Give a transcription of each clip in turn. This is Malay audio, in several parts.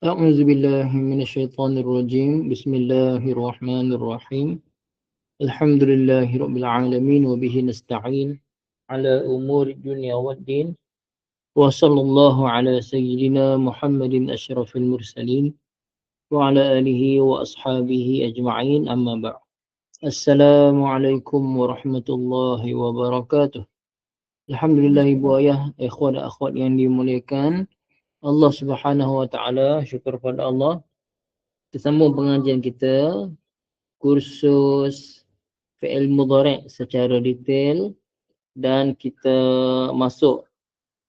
أعوذ بالله من الشيطان الرجيم. بسم الله الرحمن الرحيم. الحمد لله رب العالمين وبه نستعين على أمور الدنيا والدين. وصلى الله على سيدنا محمد أشرف المرسلين وعلى آله وأصحابه أجمعين. أما بعد السلام عليكم ورحمة الله وبركاته. Alhamdulillah ibu ayah, ikhwan dan akhwat Allah Subhanahu wa taala, syukur pada Allah. Kita sambung pengajian kita kursus fi'il mudhari' secara detail dan kita masuk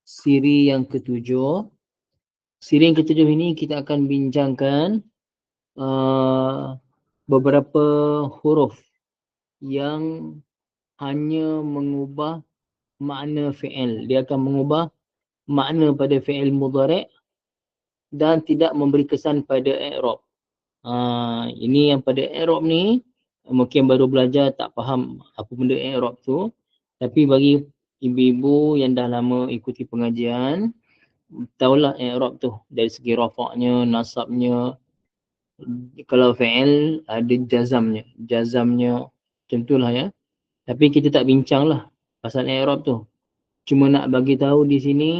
siri yang ketujuh. Siri yang ketujuh ini kita akan bincangkan uh, beberapa huruf yang hanya mengubah makna fi'il. Dia akan mengubah makna pada fi'il mudhari' dan tidak memberi kesan pada i'rab. Ha, ini yang pada i'rab ni mungkin baru belajar tak faham apa benda i'rab tu. Tapi bagi ibu-ibu yang dah lama ikuti pengajian, tahulah i'rab tu dari segi rafa'nya, nasabnya. Kalau fi'il ada jazamnya, jazamnya tentulah ya. Tapi kita tak bincang lah pasal i'rab tu. Cuma nak bagi tahu di sini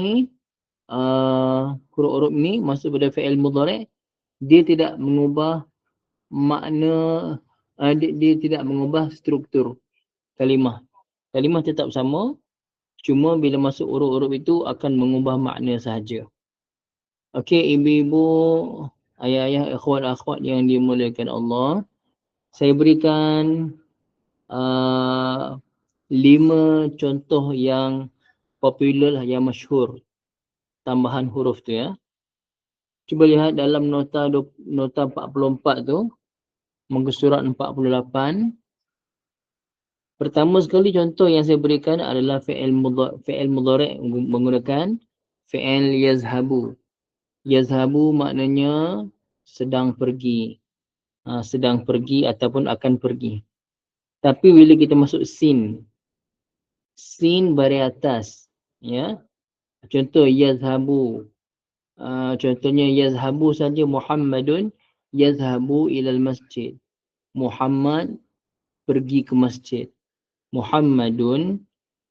uh, huruf-huruf ni masuk pada fi'il mudhari' dia tidak mengubah makna uh, dia, dia tidak mengubah struktur kalimah. Kalimah tetap sama cuma bila masuk huruf-huruf itu akan mengubah makna sahaja. Okey, ibu-ibu, ayah-ayah, ikhwan-akhwat yang dimuliakan Allah, saya berikan uh, lima contoh yang popular lah, yang masyhur tambahan huruf tu ya. Cuba lihat dalam nota nota 44 tu muka surat 48. Pertama sekali contoh yang saya berikan adalah fi'il fi'il mudhari' menggunakan fi'il yazhabu. Yazhabu maknanya sedang pergi. Ha, sedang pergi ataupun akan pergi. Tapi bila kita masuk sin, sin baris atas ya. Contoh yazhabu. Uh, contohnya yazhabu saja Muhammadun yazhabu ilal masjid. Muhammad pergi ke masjid. Muhammadun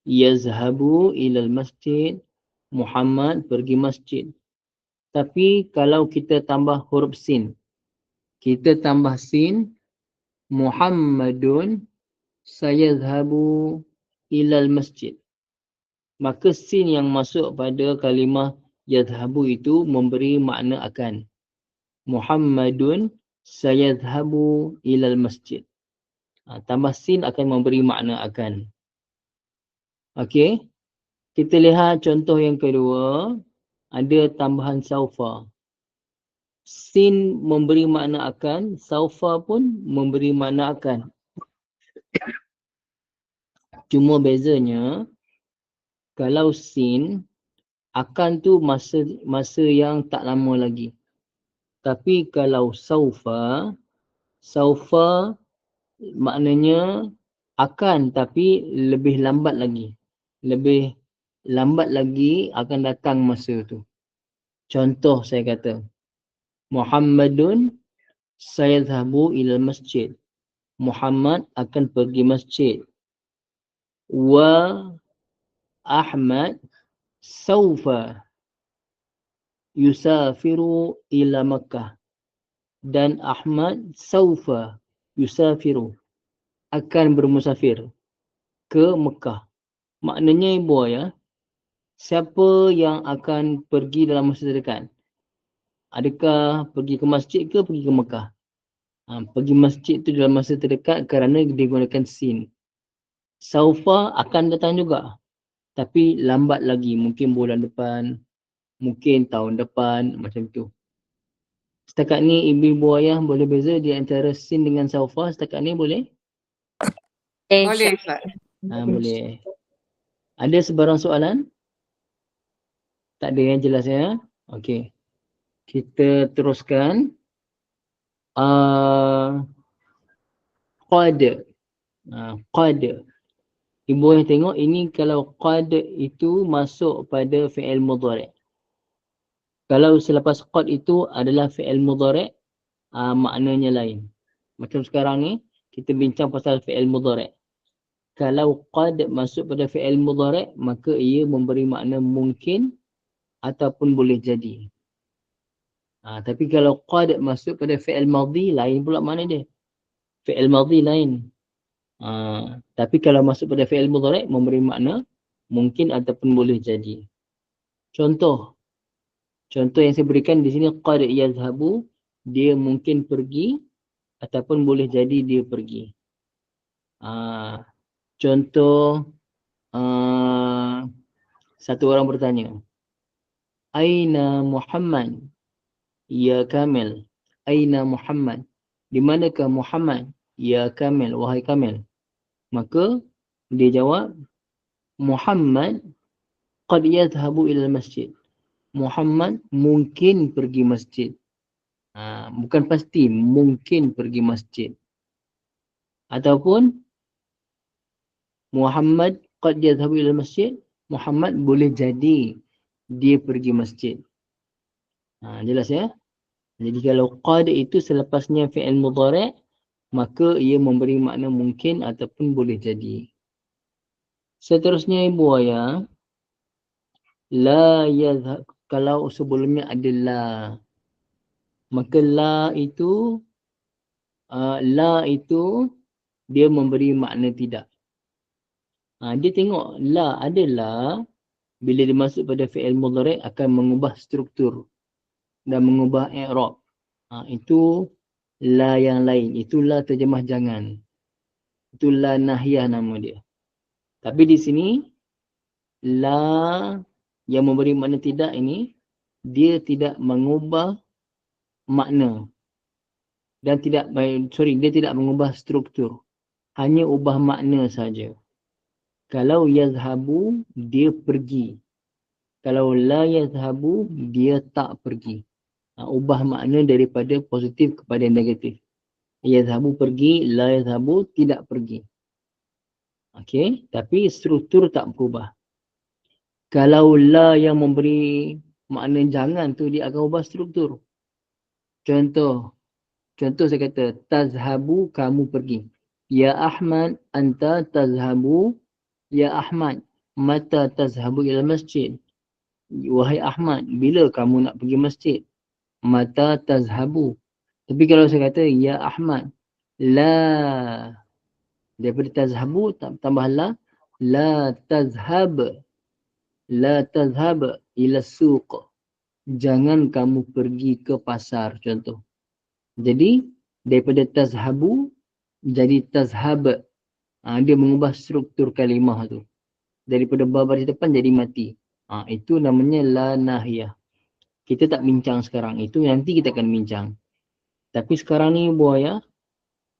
yazhabu ilal masjid. Muhammad pergi masjid. Tapi kalau kita tambah huruf sin kita tambah sin Muhammadun sayazhabu ilal masjid. Maka sin yang masuk pada kalimah yadhabu itu memberi makna akan. Muhammadun sayadhabu ilal masjid. Ha, tambah sin akan memberi makna akan. Okey. Kita lihat contoh yang kedua. Ada tambahan saufa. Sin memberi makna akan. Saufa pun memberi makna akan. Cuma bezanya kalau sin akan tu masa masa yang tak lama lagi. Tapi kalau saufa saufa maknanya akan tapi lebih lambat lagi. Lebih lambat lagi akan datang masa tu. Contoh saya kata Muhammadun sayadhabu ila masjid. Muhammad akan pergi masjid wa Ahmad saufa yusafiru ila Makkah dan Ahmad saufa yusafiru akan bermusafir ke Mekah. Maknanya ibu ya, siapa yang akan pergi dalam masa terdekat? Adakah pergi ke masjid ke pergi ke Mekah? Ha, pergi masjid tu dalam masa terdekat kerana digunakan sin saufa akan datang juga. Tapi lambat lagi, mungkin bulan depan, mungkin tahun depan, macam tu. Setakat ni ibu-ibu ayah boleh beza di antara sin dengan saufa, setakat ni boleh? Eh, boleh, Ustaz. Ha, boleh. Ada sebarang soalan? Tak ada yang jelas ya? Okey. Kita teruskan. Uh, qad. Uh, qad. Ibu yang tengok ini kalau qad itu masuk pada fi'il mudhari. Kalau selepas qad itu adalah fi'il mudhari' uh, maknanya lain. Macam sekarang ni kita bincang pasal fi'il mudhari'. Kalau qad masuk pada fi'il mudhari' maka ia memberi makna mungkin ataupun boleh jadi. Ha, tapi kalau qad masuk pada fi'il madhi lain pula mana dia. Fi'il madhi lain. Ha, tapi kalau masuk pada fi'il mudhari' memberi makna mungkin ataupun boleh jadi. Contoh. Contoh yang saya berikan di sini qad yazhabu dia mungkin pergi ataupun boleh jadi dia pergi. Ha, contoh uh, satu orang bertanya. Aina Muhammad? Ya Kamil. Aina Muhammad? Di manakah Muhammad? Ya Kamil. Wahai Kamil. Maka dia jawab. Muhammad qad yadhabu ila masjid. Muhammad mungkin pergi masjid. Ha, bukan pasti, mungkin pergi masjid. Ataupun Muhammad qad yadhabu ila masjid. Muhammad boleh jadi dia pergi masjid. Ha, jelas ya? Jadi kalau qad itu selepasnya fi'il mudhari' maka ia memberi makna mungkin ataupun boleh jadi. Seterusnya ibu ayah la yazhab kalau sebelumnya ada la maka la itu uh, la itu dia memberi makna tidak. Ha, dia tengok la adalah bila dia masuk pada fi'il mudhari' akan mengubah struktur dan mengubah i'rab. Ha, itu la yang lain. Itu la terjemah jangan. Itu la nahyah nama dia. Tapi di sini la yang memberi makna tidak ini dia tidak mengubah makna dan tidak sorry dia tidak mengubah struktur hanya ubah makna saja kalau yazhabu dia pergi kalau la yazhabu dia tak pergi uh, ubah makna daripada positif kepada negatif. Yazhabu pergi, la yazhabu tidak pergi. Okey, tapi struktur tak berubah. Kalau la yang memberi makna jangan tu dia akan ubah struktur. Contoh, contoh saya kata tazhabu kamu pergi. Ya Ahmad anta tazhabu ya Ahmad mata tazhabu ila masjid. Wahai Ahmad, bila kamu nak pergi masjid? Mata tazhabu. Tapi kalau saya kata ya Ahmad, la daripada tazhabu tambah la la tazhab la tazhab ila suq. Jangan kamu pergi ke pasar contoh. Jadi daripada tazhabu jadi tazhab. Ha, dia mengubah struktur kalimah tu. Daripada baris depan jadi mati. Ha, itu namanya la nahiyah kita tak bincang sekarang. Itu nanti kita akan bincang. Tapi sekarang ni buaya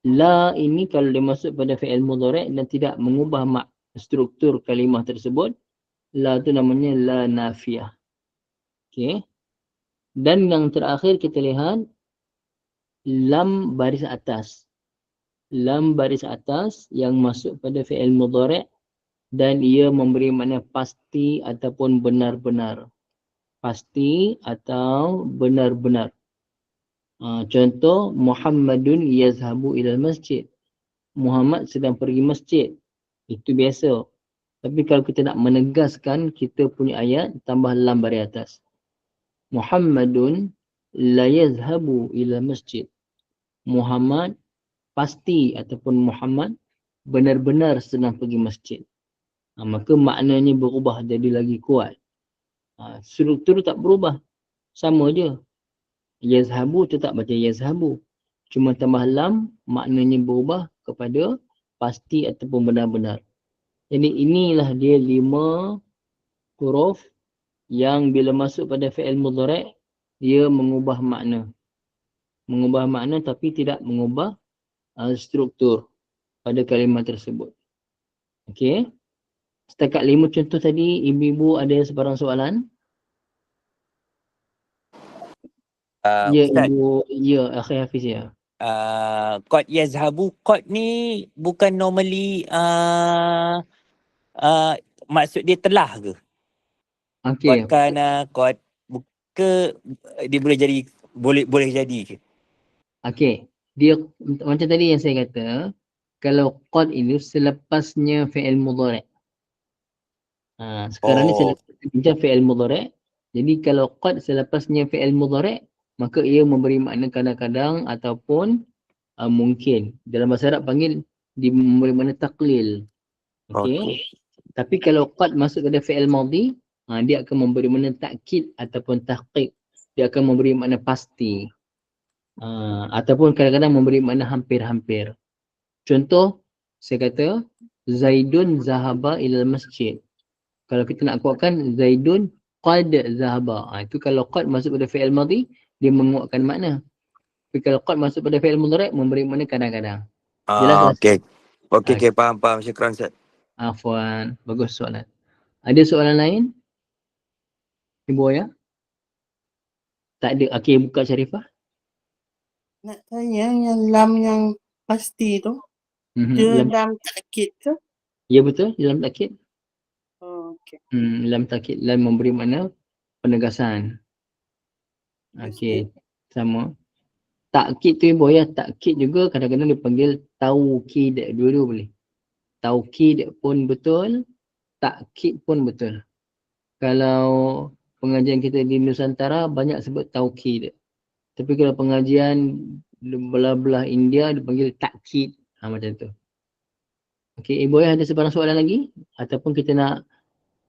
la ini kalau dia masuk pada fi'il mudhari' dan tidak mengubah mak struktur kalimah tersebut la tu namanya la nafiyah. Okey. Dan yang terakhir kita lihat lam baris atas. Lam baris atas yang masuk pada fi'il mudhari' dan ia memberi makna pasti ataupun benar-benar pasti atau benar-benar. Uh, contoh Muhammadun yazhabu ila masjid. Muhammad sedang pergi masjid. Itu biasa. Tapi kalau kita nak menegaskan kita punya ayat tambah lam bari atas. Muhammadun la yazhabu ila masjid. Muhammad pasti ataupun Muhammad benar-benar sedang pergi masjid. Ha, maka maknanya berubah jadi lagi kuat. Ha, struktur tak berubah. Sama je. Yazhabu tetap baca yazhabu. Cuma tambah lam maknanya berubah kepada pasti ataupun benar-benar. Jadi inilah dia lima huruf yang bila masuk pada fi'il mudhari' dia mengubah makna. Mengubah makna tapi tidak mengubah uh, struktur pada kalimah tersebut. Okey. Setakat lima contoh tadi, ibu-ibu ada sebarang soalan? Uh, ya, Ustaz. ibu. Ya, akhir Hafiz ya. Uh, qad yazhabu qad ni bukan normally uh, uh, maksud dia telah ke? Okey. Qad kana qad ke dia boleh jadi boleh boleh jadi ke? Okey. Dia macam tadi yang saya kata, kalau qad ini selepasnya fi'il mudhari'. Ha, sekarang ni saya Oh. nak bincang fi'il mudhari'. Jadi kalau qad selepasnya fi'il mudhari' maka ia memberi makna kadang-kadang ataupun uh, mungkin. Dalam bahasa Arab panggil dia memberi makna taklil. Okey. Okey. Tapi kalau qad masuk kepada fi'il madhi, ha, dia akan memberi makna takkid ataupun tahqiq. Dia akan memberi makna pasti. Ha, ataupun kadang-kadang memberi makna hampir-hampir. Contoh, saya kata Zaidun zahaba ilal masjid. Kalau kita nak kuatkan Zaidun qad zahaba. Ha, itu kalau qad masuk pada fi'il madhi, dia menguatkan makna. Tapi kalau qad masuk pada fi'il mudhari' memberi makna kadang-kadang. Jelas, Ah, Ustaz? okey. Okey, Ah. okey, faham, faham. Syukran, Ustaz. Afwan, bagus soalan. Ada soalan lain? Ibu ya? Tak ada. Okey, buka Syarifah. Nak tanya yang lam yang pasti tu, Mhm. dia Lam, lam takkid ke? ya betul, dalam takkid. Hmm, lam takkid, lam memberi makna penegasan. Okey, sama. Takkid tu ibu ya, takkid juga kadang-kadang dipanggil taukid, dua-dua boleh. Taukid pun betul, takkid pun betul. Kalau pengajian kita di Nusantara banyak sebut taukid. Tapi kalau pengajian belah-belah India dipanggil takkid. Ha, macam tu. Okey, ibu ya ada sebarang soalan lagi? Ataupun kita nak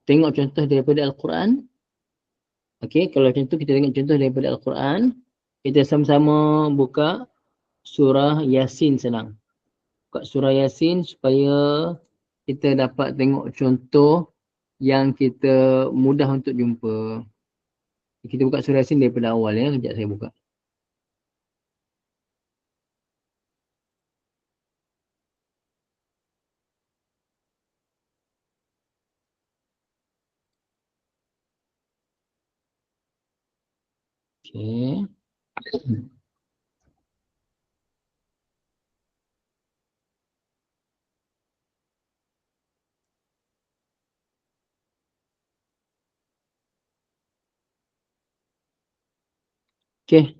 tengok contoh daripada Al-Quran? Okey, kalau contoh kita tengok contoh daripada Al-Quran, kita sama-sama buka surah Yasin senang. Buka surah Yasin supaya kita dapat tengok contoh yang kita mudah untuk jumpa. Kita buka surah Yasin daripada awal ya, kejap saya buka. Okey. Okey.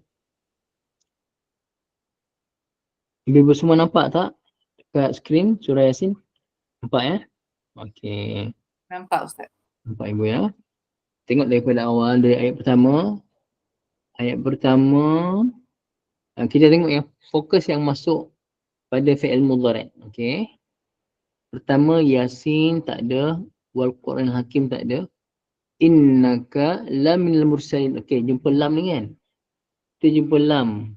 Ibu-ibu semua nampak tak dekat skrin surah Yasin? Nampak ya? Okey. Nampak Ustaz. Nampak ibu ya. Tengok daripada awal dari ayat pertama. Ayat pertama ah, kita tengok yang fokus yang masuk pada fi'il mudhari'. Okey. Pertama Yasin tak ada, wal Quran Hakim tak ada. Innaka laminal mursalin. Okey, jumpa lam ni kan? Kita jumpa lam.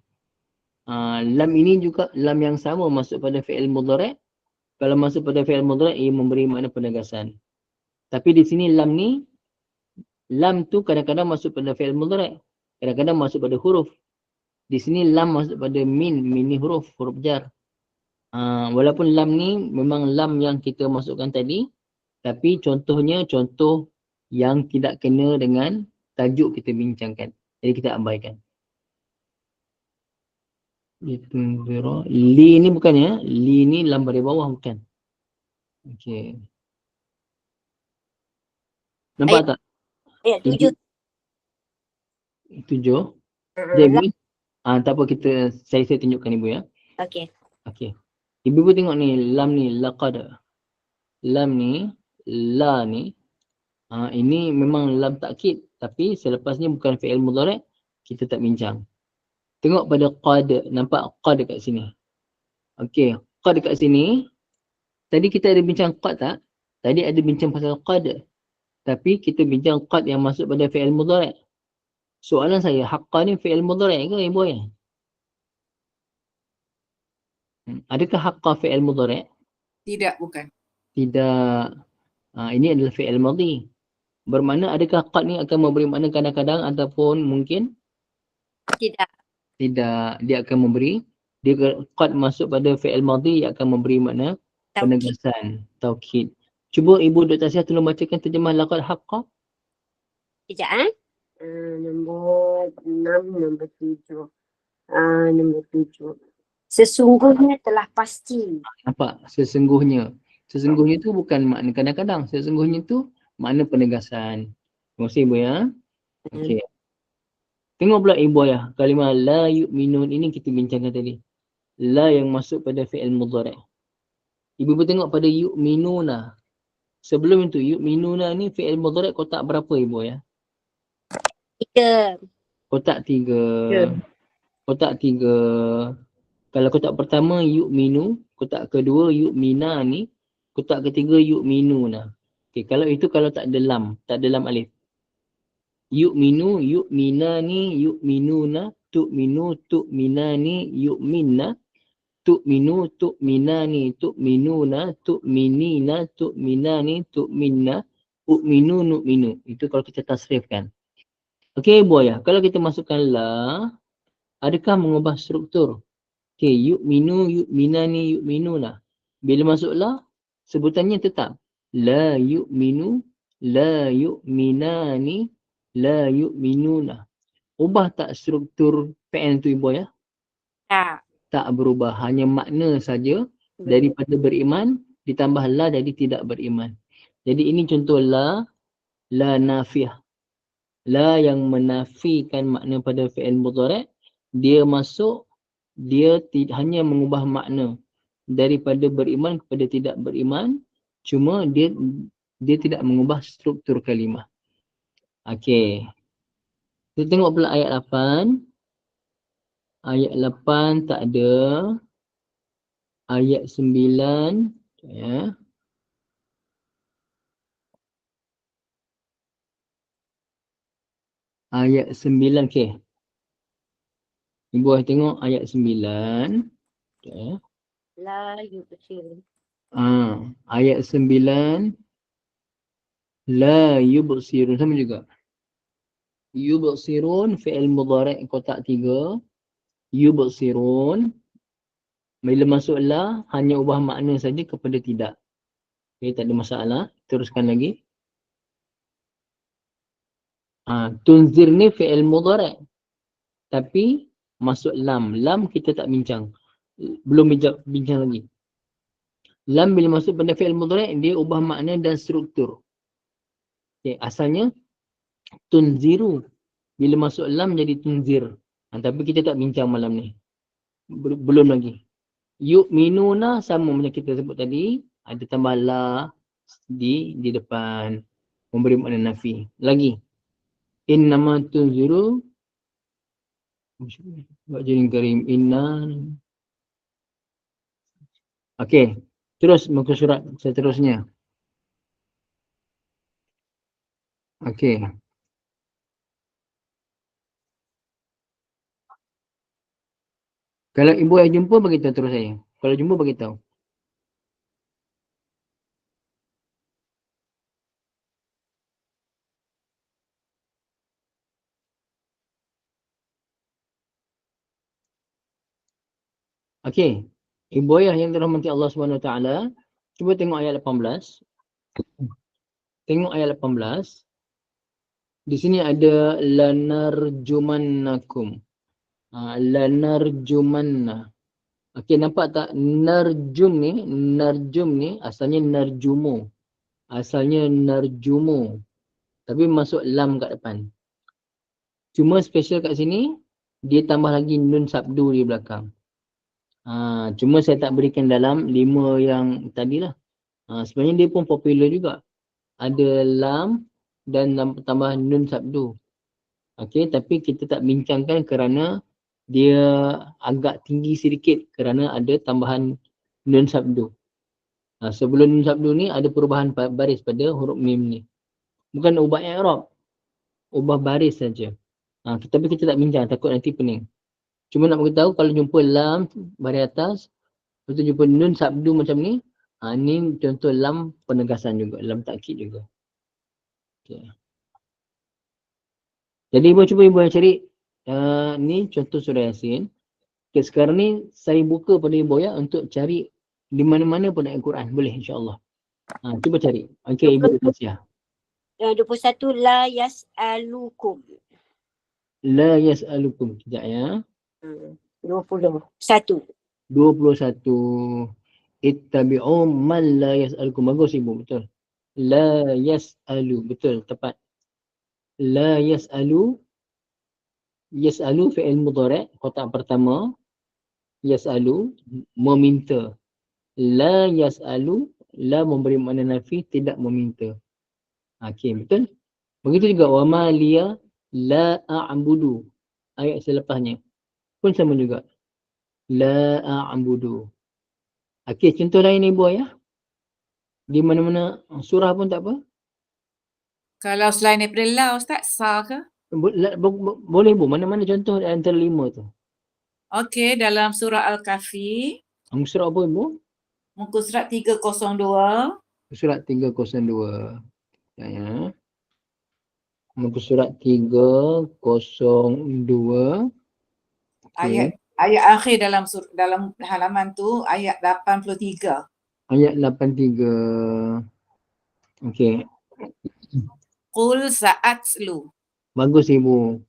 Uh, lam ini juga lam yang sama masuk pada fi'il mudhari'. Kalau masuk pada fi'il mudhari' ia memberi makna penegasan. Tapi di sini lam ni lam tu kadang-kadang masuk pada fi'il mudhari'. Kadang-kadang masuk pada huruf. Di sini lam masuk pada min, min ni huruf, huruf jar. Uh, walaupun lam ni memang lam yang kita masukkan tadi, tapi contohnya contoh yang tidak kena dengan tajuk kita bincangkan. Jadi kita abaikan. Li ni bukan ya. Li ni lam baris bawah bukan. Okey. Nampak Ayat- tak? Ayat tujuh. Tujuh. Uh, Dia ibu. Ah, tak apa kita saya saya tunjukkan ibu ya. Okey. Okey. Ibu-ibu tengok ni lam ni laqad. Lam ni la ni ah ini memang lam takkid tapi selepasnya bukan fi'il mudhari' kita tak bincang. Tengok pada qad, nampak qad dekat sini. Okey, qad dekat sini. Tadi kita ada bincang qad tak? Tadi ada bincang pasal qad. Tapi kita bincang qad yang masuk pada fi'il mudhari'. Soalan saya, haqqa ni fi'il mudhari' ke ibu ya? Hmm, Adakah haqqa fi'il mudhari'? Tidak, bukan. Tidak. Ha, ini adalah fi'il madhi. Bermakna adakah qad ni akan memberi makna kadang-kadang ataupun mungkin Tidak. tidak. Dia akan memberi dia qad masuk pada fi'il madhi ia akan memberi makna Taukid. penegasan, taukid. Cuba Ibu Dr. Tasya tolong bacakan terjemah laqad haqqa. Sekejap eh. Uh, nombor enam, nombor tujuh. Uh, nombor tujuh. Sesungguhnya telah pasti. Nampak? Sesungguhnya. Sesungguhnya tu bukan makna kadang-kadang. Sesungguhnya tu makna penegasan. Terima kasih Ibu ya. Okey. Tengok pula ibu ayah. Kalimah la yu'minun ini kita bincangkan tadi. La yang masuk pada fi'il mudhari'. Ibu-ibu tengok pada yu'minuna. Sebelum itu yu'minuna ni fi'il mudhari' kotak berapa ibu ayah? Tiga. Kotak tiga. Ya. Kotak tiga. Kalau kotak pertama yu'minu, kotak kedua yu'mina ni, kotak ketiga yu'minuna. Okay, kalau itu kalau tak ada lam, tak ada lam alif. Yu'minu, yu'mina ni, yu'minuna, tu'minu, tu'minani, yu'minna, tu'minu, tu'minani, tu'minuna, tu'minina, tu'minani, tu'minna, u'minu, nu'minu. Itu kalau kita tasrifkan. Okey, ibu ayah. Kalau kita masukkan la, adakah mengubah struktur? Okey, yu'minu, yu'minani, yu'minuna. Bila masuk la, sebutannya tetap. La yu'minu, la yu'minani, la yu'minuna. Ubah tak struktur PN tu ibu ya? Tak. Tak berubah. Hanya makna saja daripada beriman ditambah la jadi tidak beriman. Jadi ini contoh la, la nafiah. La yang menafikan makna pada fi'il mudhari' dia masuk dia hanya mengubah makna daripada beriman kepada tidak beriman cuma dia dia tidak mengubah struktur kalimah. Okey. Kita tengok pula ayat 8. Ayat 8 tak ada. Ayat 9 ya. Ayat 9 okey. Ibu ayah tengok ayat 9. Ya. La yubsir. Ah, ayat 9 la yubsirun sama juga. Yubsirun fi'il mudhari' kotak 3. Yubsirun bila masuk la hanya ubah makna saja kepada tidak. Okey, tak ada masalah. Teruskan lagi. Ah, tunzir ni fi'il mudhari'. Tapi masuk lam. Lam kita tak bincang. Belum bincang, bincang lagi. Lam bila masuk pada fi'il mudhari' dia ubah makna dan struktur. Okay, asalnya tunziru. Bila masuk lam jadi tunzir. Ha, tapi kita tak bincang malam ni. Bel- Belum lagi. Yu'minuna sama macam kita sebut tadi. Ada tambah la di di depan. Memberi makna nafi. Lagi. Innama tunziru. Buat jaring karim. Inna. Okey. Terus muka surat seterusnya. Okey. Kalau ibu yang jumpa bagi tahu terus saya. Kalau jumpa bagi tahu. Okey. Ibu ayah yang dirahmati Allah Subhanahu Taala, cuba tengok ayat 18. Tengok ayat 18. Di sini ada lanarjumannakum. Ha, lanarjumanna. Okey nampak tak narjum ni, narjum ni asalnya narjumu. Asalnya narjumu. Tapi masuk lam kat depan. Cuma special kat sini dia tambah lagi nun sabdu di belakang. Ha, cuma saya tak berikan dalam lima yang tadilah. Ha, sebenarnya dia pun popular juga. Ada lam dan tambah nun sabdu. Okey, tapi kita tak bincangkan kerana dia agak tinggi sedikit kerana ada tambahan nun sabdu. Ha, sebelum nun sabdu ni ada perubahan baris pada huruf mim ni. Bukan ubah i'rab. Ubah baris saja. Ha, tapi kita tak bincang takut nanti pening. Cuma nak beritahu kalau jumpa lam baris atas, lepas tu jumpa nun sabdu macam ni, ha, ni contoh lam penegasan juga, lam takkid juga. Okay. Jadi ibu cuba ibu yang cari uh, ni contoh surah Yasin. Okay, sekarang ni saya buka pada ibu ya untuk cari di mana-mana pun ayat Quran. Boleh insyaAllah. Ha, cuba cari. Okey ibu. Uh, 21 la yas'alukum. La yas'alukum. Sekejap ya. Hmm. 20. Satu. 21. Ittabi'u man la yas'alukum. Bagus ibu betul. La yas'alu. Betul tepat. La yas'alu Yas'alu fi'il mudhari' kotak pertama. Yas'alu meminta. La yas'alu la memberi makna nafi tidak meminta. Okey, betul? Begitu juga wa ma liya la a'budu. Ayat selepasnya pun sama juga. La a'budu. Okey, contoh lain ibu ayah. Di mana-mana surah pun tak apa. Kalau selain daripada la Ustaz, sa ke? Bo- bo- bo- Boleh bu, mana-mana contoh antara lima tu. Okey, dalam surah Al-Kahfi, Muka surat apa ibu? muka surat 302, Surat 302. Ya, ya. Muka surat 302. Ayat ayat akhir dalam sur, dalam halaman tu ayat 83. Ayat 83. Okey. Qul sa'atslu. Bagus ibu.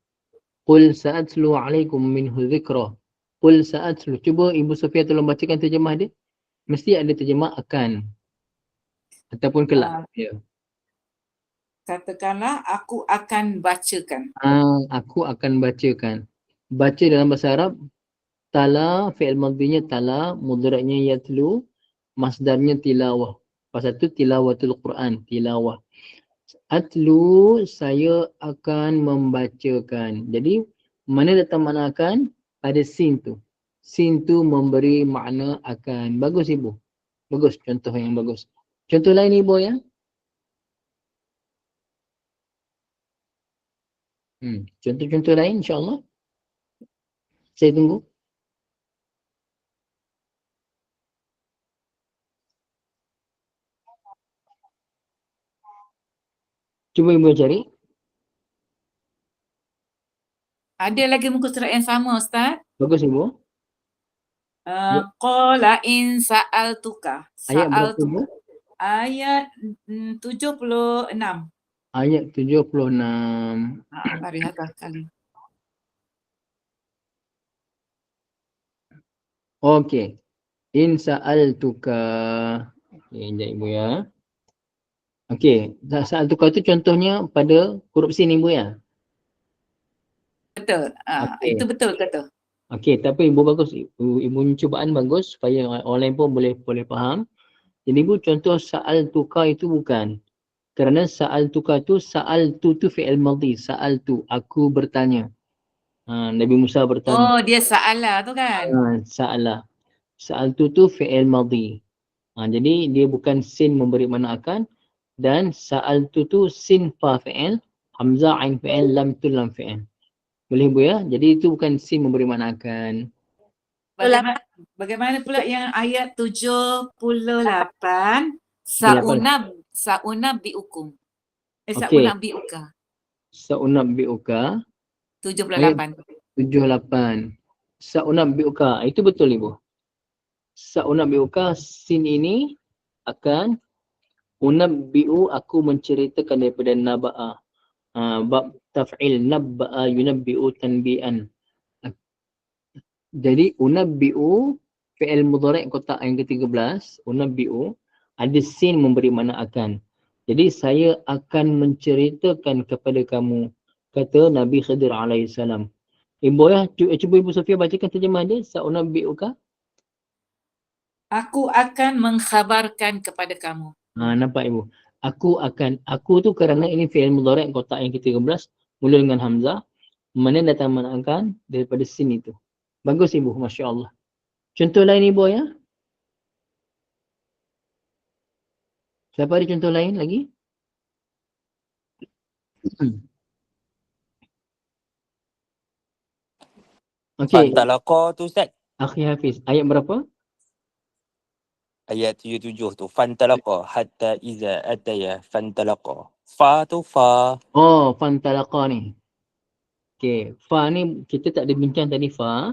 Qul sa'atlu alaikum minhu dhikra. Qul sa'atlu. Cuba Ibu Sofia tolong bacakan terjemah dia. Mesti ada terjemah akan. Ataupun kelak. Ah. Ya. Katakanlah aku akan bacakan. Ah, aku akan bacakan. Baca dalam bahasa Arab. Tala, fi'il madhinya tala, mudraknya yatlu, masdarnya tilawah. Pasal tu tilawatul Quran, tilawah. Atlu, saya akan membacakan. Jadi, mana datang makna akan? Pada sin tu. Sin tu memberi makna akan. Bagus ibu. Bagus, contoh yang bagus. Contoh lain ibu ya. Hmm. Contoh-contoh lain insyaAllah. Saya tunggu. Cuba ibu cari. Ada lagi muka surat yang sama Ustaz. Bagus ibu. Uh, Qala in sa'altuka. Ayat berapa ibu? Ayat mm, 76. Ayat 76. Ha, mari atas kali. Okey. In sa'altuka. Okey, sekejap ibu ya. Okey, sa- sa'altuka tu contohnya pada huruf sin ibu ya. Betul. Ha, Okey. Itu betul kata. Okey, tapi ibu bagus. Ibu, ibu cubaan bagus supaya orang orang lain pun boleh boleh faham. Jadi ibu contoh sa'al tuka itu bukan. Kerana sa'al tuka tu sa'al tu tu fi'il madhi. Sa'al tu aku bertanya. Ha, Nabi Musa bertanya. Oh, dia sa'ala tu kan. Ha, sa'ala. Sa'al tu tu fi'il madhi. Ha, jadi dia bukan sin memberi makna akan dan sa'al tu tu sin fa fi'il, hamzah ain fi'il, lam tu lam fi'il. Boleh ibu ya? Jadi itu bukan sin memberi makna akan. Bagaimana, bagaimana pula yang ayat 78 saunab saunab biukum. Eh Okey. saunab biuka. Sa'unabbi'uka 78. 78. Sa'unabbi'uka. Itu betul ibu. Sa'unabbi'uka sin ini akan unabbi'u aku menceritakan daripada naba'a. Ha, bab taf'il nabba'a yunabbi'u tanbi'an. Jadi unabbi'u fi'il mudhari' kotak yang ke-13 unabbi'u ada sin memberi makna akan. Jadi saya akan menceritakan kepada kamu kata Nabi Khidir alaihissalam. Ibu ya, cu- cuba Ibu Sofia bacakan terjemah dia. Sa'unabbi'uka. Aku akan mengkhabarkan kepada kamu. Ha, nampak Ibu. Aku akan, aku tu kerana ini fi'il mudhari' kotak yang ke-13 mula dengan Hamzah. Mana datang mana akan daripada sin itu. Bagus Ibu, Masya Allah. Contoh lain Ibu ya. Siapa ada contoh lain lagi? Okey, Fantalaqa tu Ustaz. Akhi Hafiz. Ayat berapa? Ayat 77 tu. Fantalaqa hatta iza ataya fantalaqa. Fa tu fa. Oh, fantalaqa ni. Okey, fa ni kita tak ada bincang tadi fa.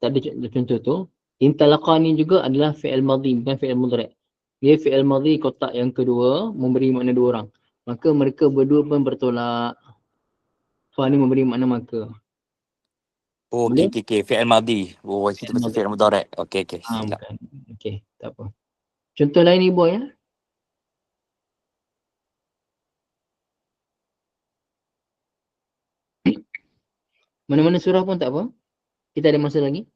Tak ada contoh tu. Intalaqa ni juga adalah fi'il madhi bukan fi'il mudhari'. Dia fi'il madhi kotak yang kedua memberi makna dua orang. Maka mereka berdua pun bertolak. Fa ni memberi makna maka. Oh, okey, okey, okey. Fi'il madhi. Oh, Fi'il pasal fi'il mudhari'. Okey, okey. Ah, bukan. Okey, tak apa. Contoh lain ibu ya. Mana-mana surah pun tak apa. Kita ada masa lagi.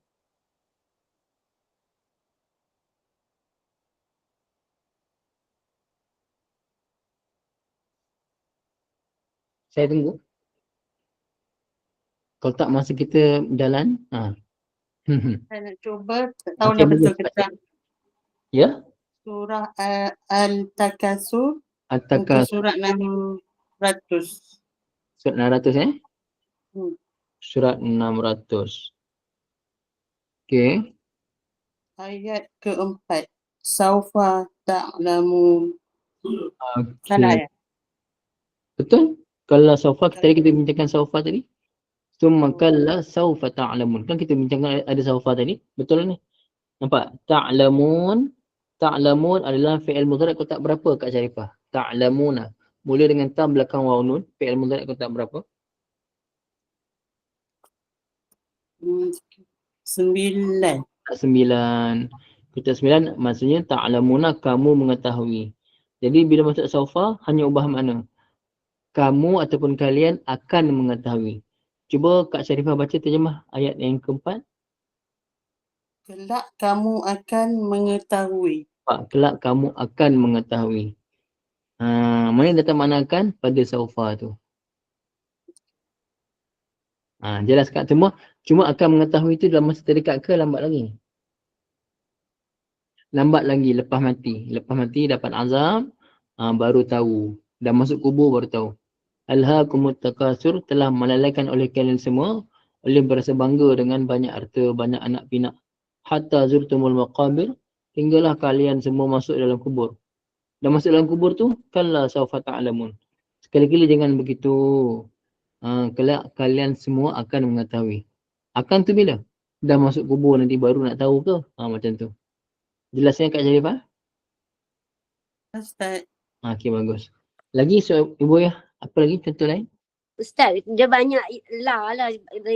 Saya tunggu. Kalau tak masa kita jalan, ha. Saya nak cuba, tak tahu dah betul ke tak. ya, Surah uh, Al-Takasur, muka ataukah surat 600. surat 600 eh? Hmm. Surat 600. Okey. Ayat keempat. Saufa ta'lamun. Okay. Salah ya? Betul? Kalau saufa, tadi kita bincangkan saufa tadi. Summa kalla saufa ta'lamun. Kan kita bincangkan ada saufa tadi. Betul ni? Nampak? Ta'lamun. Ta'lamun adalah fi'il mudhari' kotak berapa Kak Syarifah? Ta'lamuna. Mula dengan ta belakang waw nun. Fi'il mudhari' kotak berapa? Sembilan. Sembilan. Kotak sembilan maksudnya ta'lamuna kamu mengetahui. Jadi bila masuk saufa hanya ubah makna. Kamu ataupun kalian akan mengetahui. Cuba Kak Syarifah baca terjemah ayat yang keempat. Kelak kamu akan mengetahui. Pak, kelak kamu akan mengetahui. Ha, mana datang makna akan? Pada saufa tu. Ha, jelas kat semua. Cuma akan mengetahui tu dalam masa terdekat ke lambat lagi? Lambat lagi lepas mati. Lepas mati dapat azab, ha, baru tahu. Dah masuk kubur baru tahu. Alhaakumut takasur telah melalaikan oleh kalian semua oleh berasa bangga dengan banyak harta, banyak anak pinak. Hatta zurtumul maqabir hinggalah kalian semua masuk dalam kubur. Dah masuk dalam kubur tu, kalla saufa ta'lamun. Sekali-kali jangan begitu. Ha, kelak kalian semua akan mengetahui. Akan tu bila? Dah masuk kubur nanti baru nak tahu ke? Ha, macam tu. Jelasnya Kak Syarifah? Ustaz, Ha, okay, bagus. Lagi so, Ibu ya, apa lagi contoh lain? Ustaz, dia banyak la lah.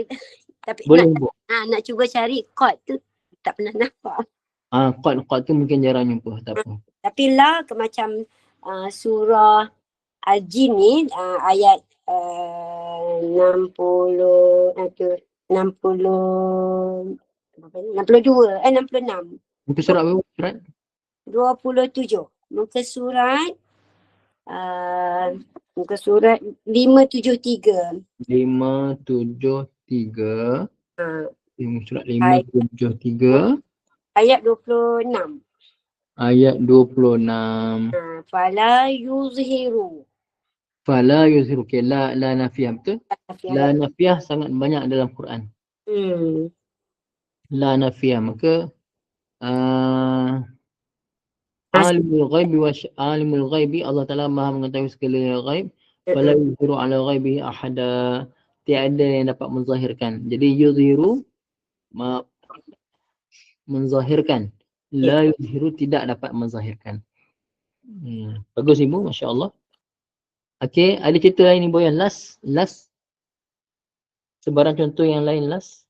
Tapi Boleh nak, ha, nak cuba cari kod tu tak pernah nampak. Ha, kod-kod tu mungkin jarang jumpa. Tak apa. Tapi la ke macam uh, surah Al-Jin ni uh, ayat uh, 60 uh, tu, 60 berapa ni? 62 eh 66 Muka surat apa? Surat? 27 muka surat uh, muka surat 573 5, 7, 3. uh, Surat Hai. 5, 7, 3. ayat 26 Ayat 26. uh, fala yuzhiru Fala yuzhiru. Okay, la, la nafiyah. Betul? La nafiyah sangat banyak dalam Quran. hmm. La nafiyah. Maka uh, alimul ghaibi wa alimul ghaibi Allah Taala Maha mengetahui segala ghaib. Fala yuzhiru ala ghaibihi ahada. Tiada yang dapat menzahirkan. Jadi yuzhiru ma, menzahirkan. La yuzhiru tidak dapat menzahirkan. Hmm. Bagus ibu, Masya Allah. Okey, ada cerita lain ibu yang last, last. Sebarang contoh yang lain last.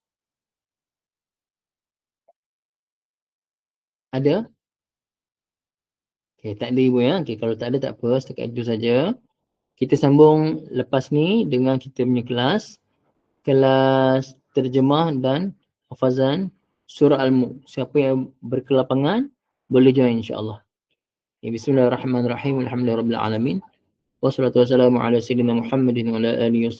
Ada? Okey, tak ada ibu ya. Okey, kalau tak ada tak apa, setakat itu saja. Kita sambung lepas ni dengan kita punya kelas. Kelas terjemah dan hafazan surah Al-Mulk. Siapa yang berkelapangan boleh join insya-Allah. Ya, Bismillahirrahmanirrahim. Alhamdulillahirabbil alamin. Wassalatu wassalamu ala sayyidina Muhammadin wa ala alihi